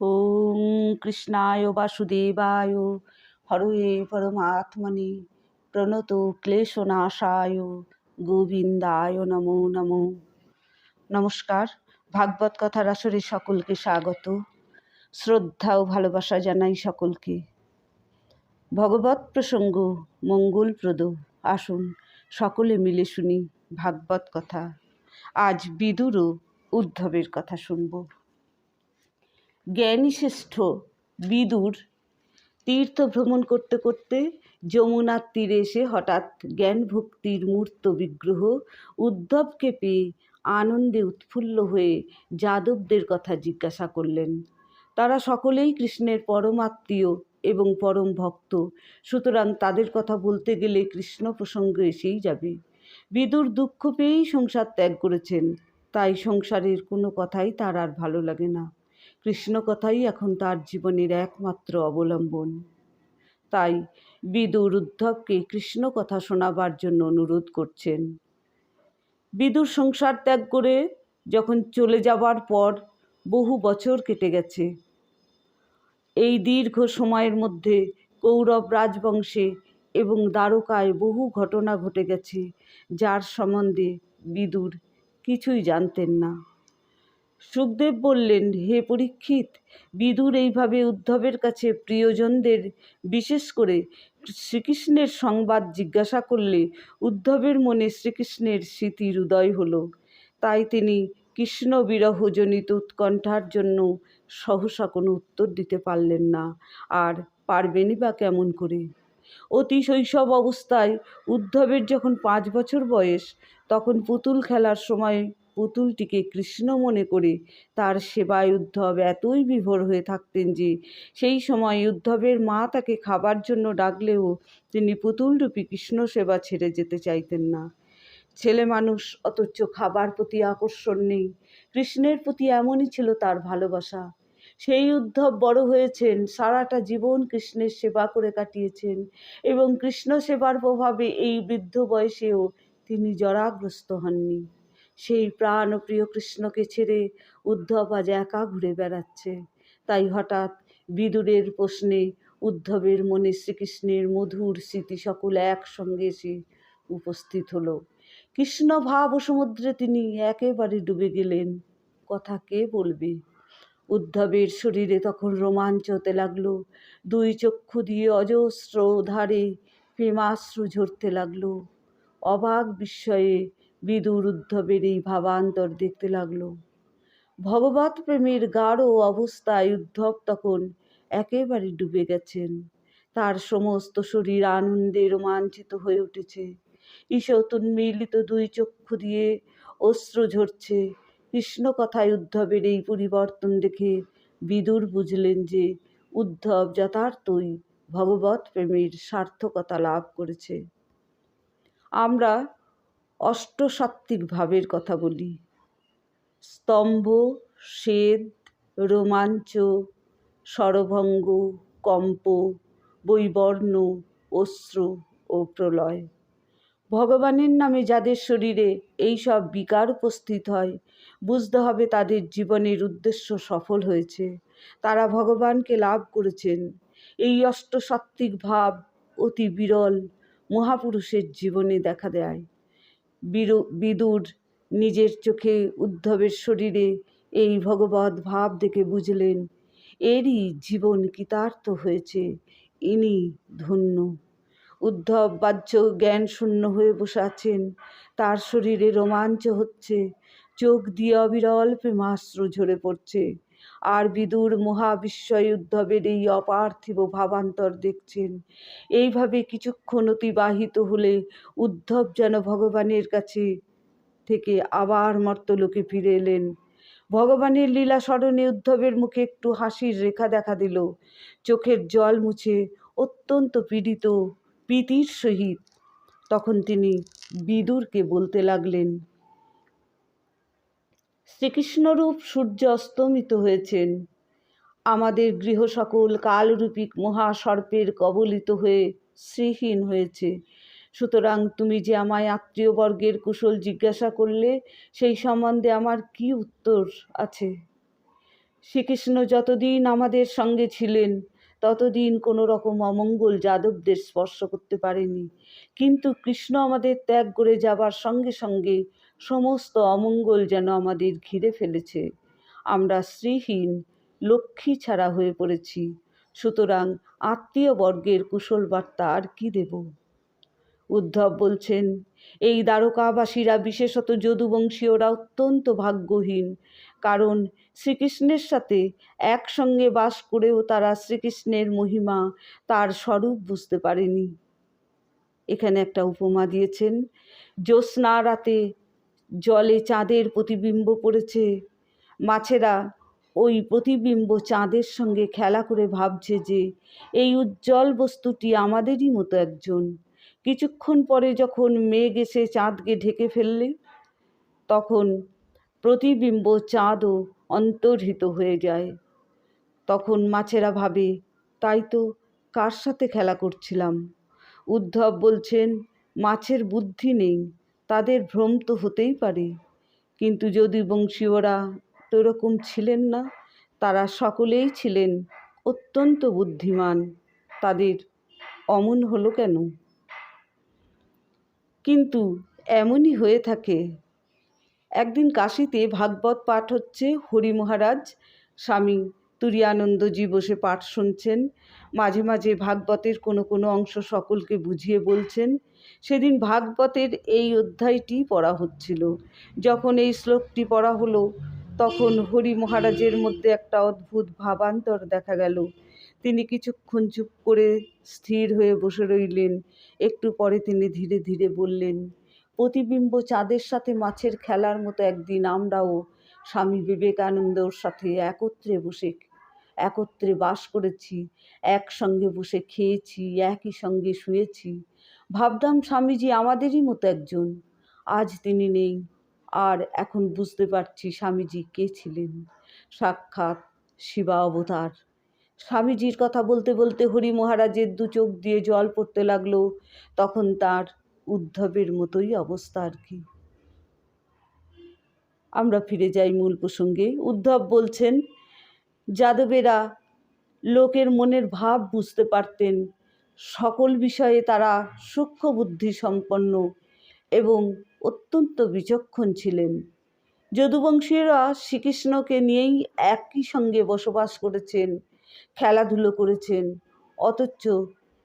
ওম কৃষ্ণায় বাসুদেবায় হরে পরমাত্মনে প্রণত ক্লেশনাশায় গোবিন্দায় নমো নমো নমস্কার ভাগবত কথার আসরে সকলকে স্বাগত। শ্রদ্ধা ও ভালোবাসা জানাই সকলকে। ভগবত প্রসঙ্গ মঙ্গলপ্রদ, আসুন সকলে মিলে শুনি ভাগবত কথা। আজ বিদুর ও উদ্ধবের কথা শুনব। জ্ঞানী শ্রেষ্ঠ বিদুর তীর্থ ভ্রমণ করতে করতে যমুনার তীরে এসে হঠাৎ জ্ঞান ভক্তির মূর্ত বিগ্রহ উদ্ধবকে পেয়ে আনন্দে উৎফুল্ল হয়ে যাদবদের কথা জিজ্ঞাসা করলেন। তারা সকলেই কৃষ্ণের পরমাত্মীয় এবং পরম ভক্ত। সুতরাং তাদের কথা বলতে গেলে কৃষ্ণ প্রসঙ্গ এসেই যাবে। বিদুর দুঃখ পেয়েই সংসার ত্যাগ করেছেন। তাই সংসারের কোনো কথাই তার আর ভালো লাগে না। কৃষ্ণ কথাই এখন তার জীবনের একমাত্র অবলম্বন। তাই বিদুর উদ্ধবকে কৃষ্ণ কথা শোনাবার জন্য অনুরোধ করছেন। বিদুর সংসার ত্যাগ করে যখন চলে যাবার পর বহু বছর কেটে গেছে। এই দীর্ঘ সময়ের মধ্যে কৌরব রাজবংশে এবং দ্বারকায় বহু ঘটনা ঘটে গেছে, যার সম্বন্ধে বিদুর কিছুই জানতেন না। সুখদেব বললেন, হে পরীক্ষিত, বিদুর এইভাবে উদ্ধবের কাছে প্রিয়জনদের, বিশেষ করে শ্রীকৃষ্ণের সংবাদ জিজ্ঞাসা করলে উদ্ধবের মনে শ্রীকৃষ্ণের স্মৃতির উদয় হল। তাই তিনি কৃষ্ণ বিরহজনিত উৎকণ্ঠার জন্য সহসা কোনো উত্তর দিতে পারলেন না। আর পারবেনই বা কেমন করে? অতি শৈশব অবস্থায় উদ্ধবের যখন পাঁচ বছর বয়স, তখন পুতুল খেলার সময় পুতুলটিকে কৃষ্ণ মনে করে তার সেবায় উদ্ধব এতই বিভোর হয়ে থাকতেন যে সেই সময় উদ্ধবের মা তাকে খাবার জন্য ডাকলেও তিনি পুতুলরূপী কৃষ্ণ সেবা ছেড়ে যেতে চাইতেন না। ছেলে মানুষ, অথচ খাবার প্রতি আকর্ষণ নেই। কৃষ্ণের প্রতি এমনই ছিল তার ভালোবাসা। সেই উদ্ধব বড় হয়েছেন, সারাটা জীবন কৃষ্ণের সেবা করে কাটিয়েছেন এবং কৃষ্ণ সেবার প্রভাবে এই বৃদ্ধ বয়সেও তিনি জরাগ্রস্ত হননি। সেই প্রাণ প্রিয় কৃষ্ণকে ছেড়ে উদ্ধব আজ একা ঘুরে বেড়াচ্ছে। তাই হঠাৎ বিদুরের প্রশ্নে উদ্ধবের মনে শ্রীকৃষ্ণের মধুর স্মৃতি সকল একসঙ্গে এসে উপস্থিত হলো। কৃষ্ণ ভাব সমুদ্রে তিনি একেবারে ডুবে গেলেন। কথা কে বলবে? উদ্ধবের শরীরে তখন রোমাঞ্চ হতে লাগল। দুই চক্ষু দিয়ে অজস্র ধারে প্রেমাশ্রু ঝরতে লাগল। অবাক বিস্ময়ে বিদুর উদ্ধবের এই ভাবান্তর দেখতে লাগল। ভগবত প্রেমের গাঢ় অবস্থায় উদ্ধব তখন একেবারে ডুবে গেছেন। তার সমস্ত শরীর আনন্দে রোমাঞ্চিত হয়ে উঠেছে। ঈষৎ উন্মিলিত দুই চক্ষু দিয়ে অস্ত্র ঝরছে। কৃষ্ণ কথায় উদ্ধবের এই পরিবর্তন দেখে বিদুর বুঝলেন যে উদ্ধব যথার্থই ভগবত প্রেমের সার্থকতা লাভ করেছে। আমরা অষ্টসাত্ত্বিক ভাবের কথা বলি। স্তম্ভ সেদ রোমাঞ্চ, স্বরভঙ্গ, কম্প, বৈবর্ণ, অশ্র ও প্রলয়। ভগবানের নামে যাদের শরীরে এই সব বিকার উপস্থিত হয়, বুঝতে হবে তাদের জীবনের উদ্দেশ্য সফল হয়েছে। তারা ভগবানকে লাভ করেছেন। এই অষ্টসাত্ত্বিক ভাব অতি বিরল মহাপুরুষের জীবনে দেখা দেয়। বিদুর নিজের চোখে উদ্ধবের শরীরে এই ভগবত ভাব দেখে বুঝলেন, এরই জীবন কৃতার্থ হয়েছে, ইনি ধন্য। উদ্ধব বাহ্য জ্ঞান শূন্য হয়ে বসে আছেন, তার শরীরে রোমাঞ্চ হচ্ছে, চোখ দিয়ে অবিরল প্রেমাশ্রু ঝরে পড়ছে। আর বিদুর মহাবিস্ময় উদ্ধবের এই অপার্থিব ভাবান্তর দেখছেন। এইভাবে কিছুক্ষণ অতিবাহিত হলে উদ্ধব যেন ভগবানের কাছে থেকে আবার মর্তলোকে ফিরে এলেন। ভগবানের লীলা স্মরণে উদ্ধবের মুখে একটু হাসির রেখা দেখা দিল। চোখের জল মুছে অত্যন্ত পীড়িত, প্রীতির সহিত তখন তিনি বিদুরকে বলতে লাগলেন শ্রীকৃষ্ণরূপ সূর্য অস্তমিত হয়েছেন। আমাদের গৃহ সকল কালরূপী মহাসর্পের কবলিত হয়ে শ্রীহীন হয়েছে। সুতরাং তুমি যে আমায় আত্মীয়বর্গের কুশল জিজ্ঞাসা করলে, সেই সম্বন্ধে আমার কি উত্তর আছে? শ্রীকৃষ্ণ যতদিন আমাদের সঙ্গে ছিলেন, ততদিন কোনো রকম অমঙ্গল যাদবদের স্পর্শ করতে পারেনি। কিন্তু কৃষ্ণ আমাদের ত্যাগ করে যাবার সঙ্গে সঙ্গে সমস্ত অমঙ্গল যেন আমাদের ঘিরে ফেলেছে। আমরা শ্রীহীন লক্ষ্মী ছাড়া হয়ে পড়েছি। সুতরাং আত্মীয় বর্গের কুশল বার্তা আর কি দেব? উদ্ধব বলছেন, এই দ্বারকাবাসীরা বিশেষত যদুবংশীয়রা অত্যন্ত ভাগ্যহীন, কারণ শ্রীকৃষ্ণের সাথে একসঙ্গে বাস করেও তারা শ্রীকৃষ্ণের মহিমা তার স্বরূপ বুঝতে পারেনি। এখানে একটা উপমা দিয়েছেন জ্যোৎস্না রাতে জলে চাঁদের প্রতিবিম্ব পড়েছে। মাছেরা ওই প্রতিবিম্ব চাঁদের সঙ্গে খেলা করে ভাবছে যে, এই উজ্জ্বল বস্তুটি আমাদেরই মতো একজন। কিছুক্ষণ পরে যখন মেঘ এসে চাঁদকে ঢেকে ফেললে, তখন প্রতিবিম্ব চাঁদও অন্তর্হিত হয়ে যায়। তখন মাছেরা ভাবে, তাই তো কার সাথে খেলা করছিলাম? উদ্ধব বলছেন, মাছের বুদ্ধি নেই। তাদের ভ্রম তো হতেই পারে। কিন্তু যদি বংশীয়রা তো এরকম ছিলেন না, তারা সকলেই ছিলেন অত্যন্ত বুদ্ধিমান। তাদের অমন হলো কেন? কিন্তু এমনই হয়ে থাকে। একদিন কাশিতে ভাগবত পাঠ হচ্ছে, হরি মহারাজ, স্বামী তুরিয়ানন্দজি বসে পাঠ শুনছেন। মাঝে মাঝে ভাগবতের কোনো কোনো অংশ সকলকে বুঝিয়ে বলছেন। সেদিন ভাগবতের এই অধ্যায়টি পড়া হচ্ছিল। যখন এই শ্লোকটি পড়া হলো, তখন হরি মহারাজের মধ্যে একটা অদ্ভুত ভাবান্তর দেখা গেল। তিনি কিছুক্ষণ চুপ করে স্থির হয়ে বসে রইলেন। একটু পরে তিনি ধীরে ধীরে বললেন, প্রতিবিম্ব চাঁদের সাথে মাছের খেলার মতো একদিন আমরাও স্বামী বিবেকানন্দর সাথে একত্রে বসে একত্রে বাস করেছি, একসঙ্গে বসে খেয়েছি, একই সঙ্গে শুয়েছি। ভাবতাম স্বামীজি আমাদেরই মতো একজন। আজ তিনি নেই। আর এখন বুঝতে পারছি স্বামীজি কে ছিলেন। সাক্ষাৎ শিবা অবতার। স্বামীজির কথা বলতে বলতে হরি মহারাজের দু চোখ দিয়ে জল পড়তে লাগল। তখন তার উদ্ধবের মতোই অবস্থা আর কি। আমরা ফিরে যাই মূল প্রসঙ্গে। উদ্ধব বলছেন যাদবেরা লোকের মনের ভাব বুঝতে পারতেন। সকল বিষয়ে তারা সূক্ষ্ম বুদ্ধি সম্পন্ন এবং অত্যন্ত বিচক্ষণ ছিলেন। যদুবংশীয়রা শ্রীকৃষ্ণকে নিয়েই একই সঙ্গে বসবাস করেছেন, খেলাধুলো করেছেন, অথচ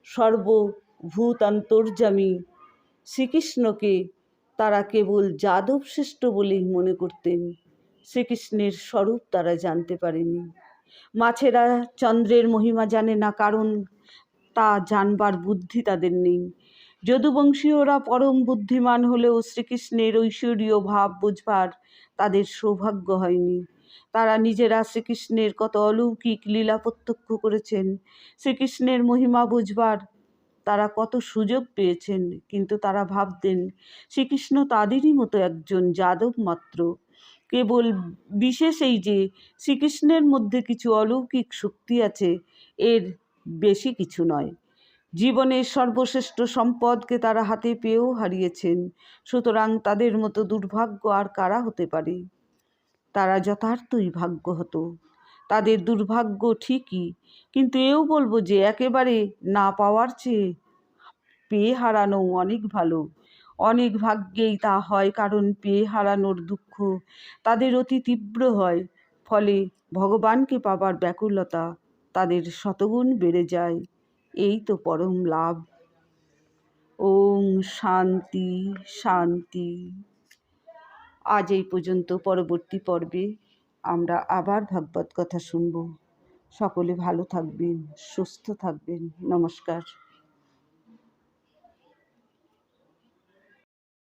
সর্বভূত অন্তর্যামী শ্রীকৃষ্ণকে তারা কেবল যাদব শ্রেষ্ঠ বলেই মনে করতেন। শ্রীকৃষ্ণের স্বরূপ তারা জানতে পারেনি। মাছেরা চন্দ্রের মহিমা জানে না কারণ তা জানবার বুদ্ধি তাদের নেই। যদুবংশীয়রা পরম বুদ্ধিমান হলেও শ্রীকৃষ্ণের ঐশ্বরীয় ভাব বুঝবার তাদের সৌভাগ্য হয়নি। তারা নিজেরা শ্রীকৃষ্ণের কত অলৌকিক লীলা প্রত্যক্ষ করেছেন, শ্রীকৃষ্ণের মহিমা বুঝবার তারা কত সুযোগ পেয়েছেন, কিন্তু তারা ভাবতেন, শ্রীকৃষ্ণ তাদেরই মতো একজন যাদব মাত্র। কেবল বিশেষ এই যে শ্রীকৃষ্ণের মধ্যে কিছু অলৌকিক শক্তি আছে, এর বেশি কিছু নয়। জীবনের সর্বশ্রেষ্ঠ সম্পদকে তারা হাতে পেয়েও হারিয়েছেন, সুতরাং তাদের মতো দুর্ভাগ্য আর কারা হতে পারে? তারা যথার্থই ভাগ্য হতো তাদের দুর্ভাগ্য ঠিকই, কিন্তু এও বলব যে একেবারে না পাওয়ার চেয়ে পেয়ে হারানো অনেক ভালো। অনেক ভাগ্যেই তা হয়, কারণ পেয়ে হারানোর দুঃখ তাদের অতি তীব্র হয়, ফলে ভগবানকে পাবার ব্যাকুলতা তাদের শতগুণ বেড়ে যায়, এই তো পরম লাভ। ওম শান্তি শান্তি। আজ এই পর্যন্ত, পরবর্তী পর্বে আমরা আবার ভাগবত কথা শুনব। সকলে ভালো থাকবেন, সুস্থ থাকবেন। নমস্কার।